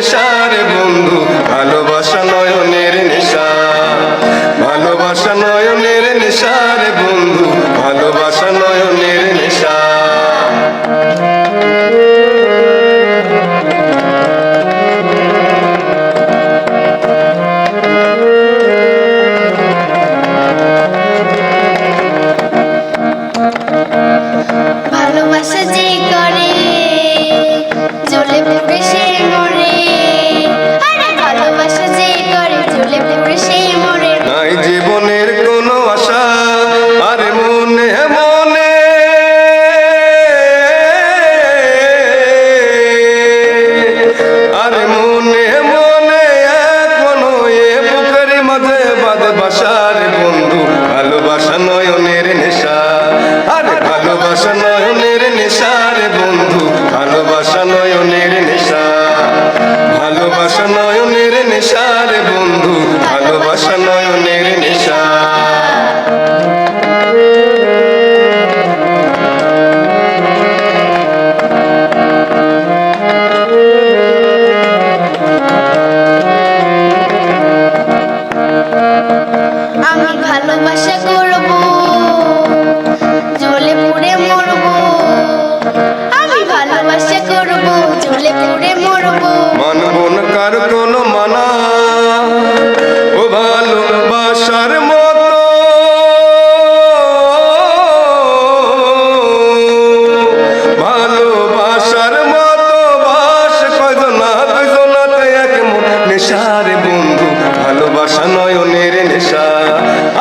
নেশারে বন্ধু। বাদ বাসার বন্ধু ভালোবাসা নয়নের নেশা। আরে ভালোবাসা নয়নের নেশা বন্ধু ভালোবাসা নয়নের মরব মানব কার মানা, ও ভালোবাসার মতো। ভালোবাসার মতো বাস কজনা দুজনাতে এক মন। নেশারে বন্ধু, ভালোবাসা নয়নের নেশা।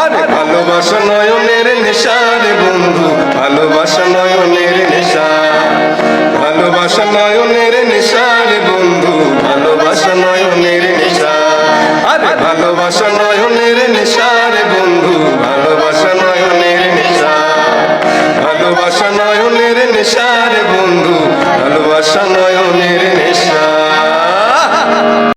আরে ভালোবাসা নয়নের নেশারে বন্ধু, ভালোবাসা নয়নের নেশা। ভালোবাসা নয়নের